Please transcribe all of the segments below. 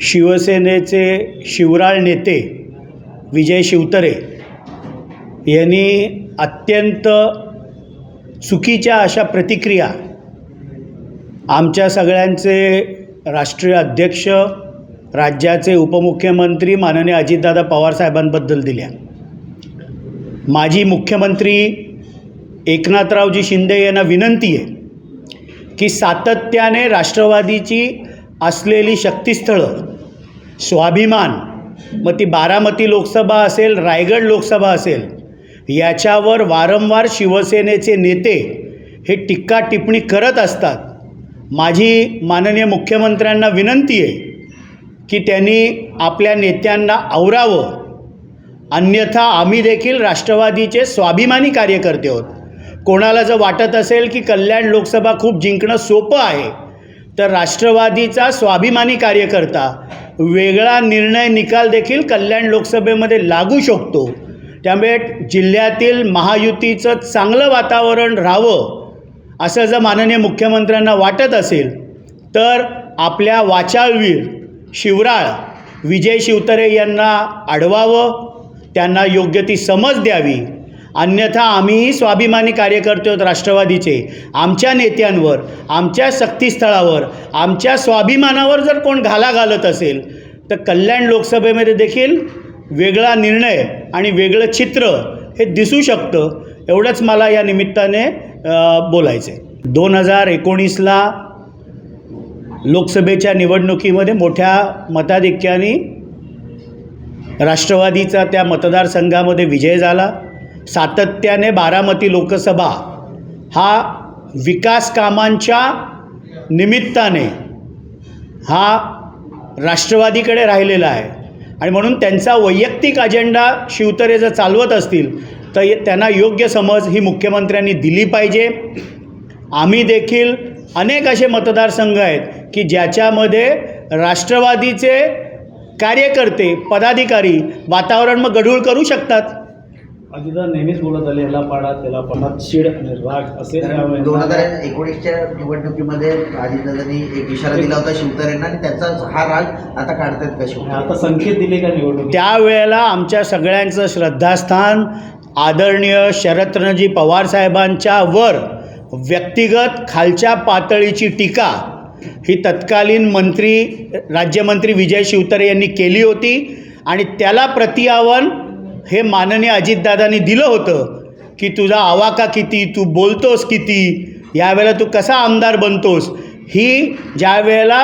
शिवसेनेचे शिवराळ नेते विजय शिवतरे यांनी अत्यंत चुकीच्या अशा प्रतिक्रिया आमच्या सगळ्यांचे राष्ट्रीय अध्यक्ष राज्याचे उपमुख्यमंत्री माननीय अजितदादा पवारसाहेबांबद्दल दिल्या. माजी मुख्यमंत्री एकनाथरावजी शिंदे यांना विनंती आहे की सातत्याने राष्ट्रवादीची असलेली शक्तिस्थळं. स्वाभिमान. मग ती बारामती लोकसभा असेल रायगड लोकसभा असेल याच्यावर वारंवार शिवसेनेचे नेते हे टीका टिप्पणी करत असतात. माझी माननीय मुख्यमंत्र्यांना विनंती आहे की त्यांनी आपल्या नेत्यांना आवरावं. अन्यथा आम्ही देखील राष्ट्रवादीचे स्वाभिमानी कार्यकर्ते आहोत. कोणाला जर वाटत असेल की कल्याण लोकसभा खूप जिंकणं सोपं आहे तर राष्ट्रवादीचा स्वाभिमानी कार्यकर्ता वेगळा निर्णय निकाल देखील कल्याण लोकसभेमध्ये लागू शकतो. त्यामुळे जिल्ह्यातील महायुतीचं चांगलं वातावरण राहावं असं जर माननीय मुख्यमंत्र्यांना वाटत असेल तर आपल्या वाचाळवीर शिवराळ विजय शिवतरे यांना अडवावं त्यांना योग्य ती समज द्यावी. अन्यथा आम्हीही स्वाभिमानी कार्यकर्ते आहोत राष्ट्रवादीचे. आमच्या नेत्यांवर आमच्या सक्तीस्थळावर आमच्या स्वाभिमानावर जर कोण घाला घालत असेल तर कल्याण लोकसभेमध्ये देखील वेगळा निर्णय आणि वेगळं चित्र हे दिसू शकतं. एवढंच मला या निमित्ताने बोलायचं आहे दोन हजार एकोणीसला लोकसभेच्या निवडणुकीमध्ये मोठ्या मताधिक्याने राष्ट्रवादीचा त्या मतदारसंघामध्ये विजय झाला. सातत्याने बारामती लोकसभा हा विकास कामांच्या निमित्ताने हा राष्ट्रवादीकडे राहिलेला आहे. आणि म्हणून त्यांचा वैयक्तिक अजेंडा शिवतरे जर चालवत असतील तर त्यांना योग्य समज ही मुख्यमंत्र्यांनी दिली पाहिजे. आम्ही देखील अनेक असे मतदारसंघ आहेत की ज्याच्यामध्ये राष्ट्रवादीचे कार्यकर्ते पदाधिकारी वातावरण मग गढूळ करू शकतात. अजितदा नेहमीच बोलत आले याला पाडा त्याला पाडा चीड आणि राग असे कारण दोन हजार एकोणीसच्या निवडणुकीमध्ये अजितदादांनी एक इशारा दिला होता शिवतारेंना आणि त्याचा हा राग आता काढतायत का आता शिवतारे संकेत दिले का निवडणूक त्यावेळेला आमच्या सगळ्यांचं श्रद्धास्थान आदरणीय शरदचंद्रजी पवारसाहेबांच्या वर व्यक्तिगत खालच्या पातळीची टीका ही तत्कालीन मंत्री राज्यमंत्री विजय शिवतरे यांनी केली होती. आणि त्याला प्रतिआवन हे माननीय अजितदादांनी दिलं होतं की तुझा आवाका किती तू बोलतोस किती यावेळेला तू कसा आमदार बनतोस ही ज्या वेळेला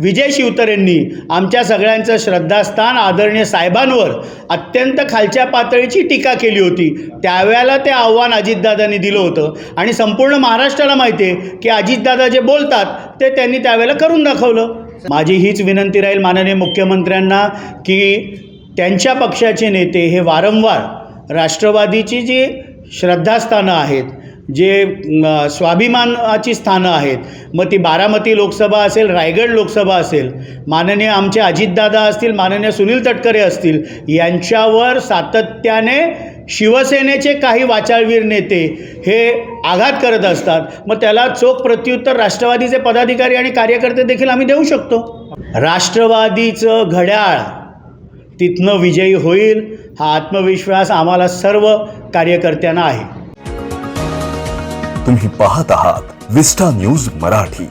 विजय शिवतरेंनी आमच्या सगळ्यांचं श्रद्धास्थान आदरणीय साहेबांवर अत्यंत खालच्या पातळीची टीका केली होती त्यावेळेला ते आव्हान अजितदादांनी दिलं होतं. आणि संपूर्ण महाराष्ट्राला माहिती आहे की अजितदादा जे बोलतात ते त्यांनी त्यावेळेला करून दाखवलं. माझी हीच विनंती राहील माननीय मुख्यमंत्र्यांना की त्यांच्या पक्षाचे नेते हे वारंवार राष्ट्रवादीची जी श्रद्धास्थानं आहेत जे स्वाभिमानाची स्थानं आहेत मग ती बारामती लोकसभा असेल रायगड लोकसभा असेल माननीय आमचे अजितदादा असतील माननीय सुनील तटकरे असतील यांच्यावर सातत्याने शिवसेनेचे काही वाचाळवीर नेते हे आघात करत असतात. मग त्याला चोख प्रत्युत्तर राष्ट्रवादीचे पदाधिकारी आणि कार्यकर्ते देखील आम्ही देऊ शकतो. राष्ट्रवादीचं घड्याळ तिथनं विजयी होईल हा आत्मविश्वास आम्हाला सर्व कार्यकर्त्यांना आहे. तुम्ही पाहत आहात विस्टा न्यूज मराठी.